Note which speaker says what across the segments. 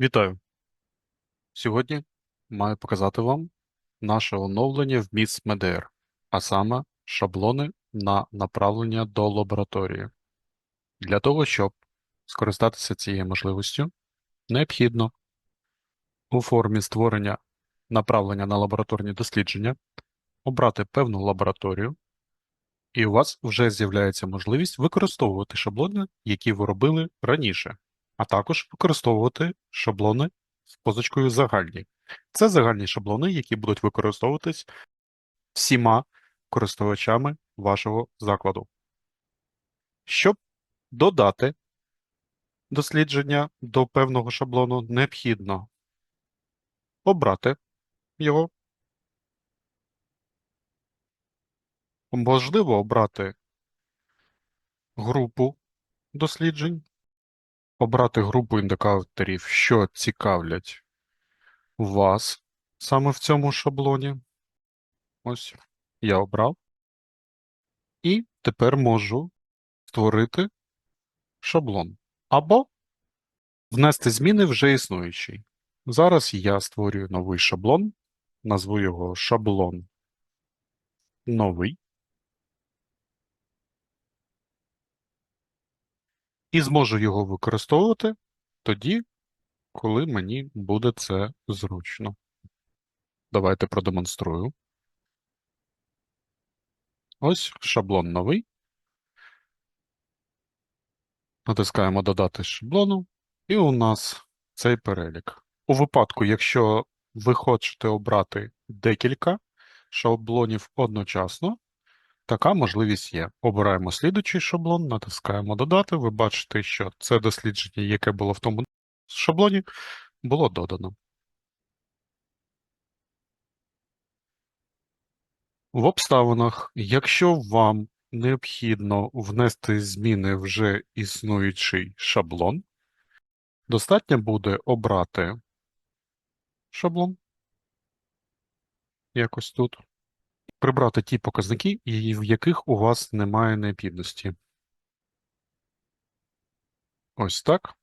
Speaker 1: Вітаю! Сьогодні маю показати вам наше оновлення в MIS MEDR, а саме шаблони на направлення до лабораторії. Для того, щоб скористатися цією можливістю, необхідно у формі створення направлення на лабораторні дослідження обрати певну лабораторію, і у вас вже з'являється можливість використовувати шаблони, які ви робили раніше, а також використовувати шаблони з позначкою загальні. Це загальні шаблони, які будуть використовуватись всіма користувачами вашого закладу. Щоб додати дослідження до певного шаблону, необхідно обрати його. Можливо обрати групу досліджень, обрати групу індикаторів, що цікавлять вас саме в цьому шаблоні. Ось я обрав. І тепер можу створити шаблон. Або внести зміни вже існуючий. Зараз я створюю новий шаблон, назву його шаблон новий. І зможу його використовувати тоді, коли мені буде це зручно. Давайте продемонструю. Ось шаблон новий. Натискаємо Додати шаблону, і у нас цей перелік. У випадку, якщо ви хочете обрати декілька шаблонів одночасно, така можливість є. Обираємо слідуючий шаблон, натискаємо Додати. Ви бачите, що це дослідження, яке було в тому шаблоні, було додано. В обставинах, якщо вам необхідно внести зміни в вже існуючий шаблон, достатньо буде обрати шаблон, якось тут, прибрати ті показники, в яких у вас немає необхідності. Ось так.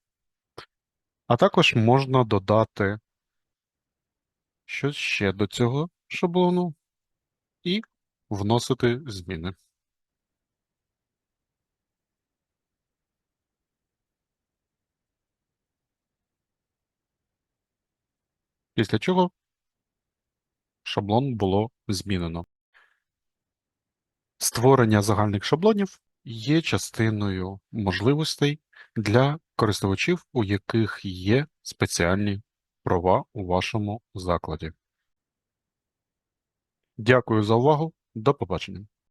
Speaker 1: А також можна додати щось ще до цього шаблону і вносити зміни. Після чого шаблон було змінено. Створення загальних шаблонів є частиною можливостей для користувачів, у яких є спеціальні права у вашому закладі. Дякую за увагу. До побачення.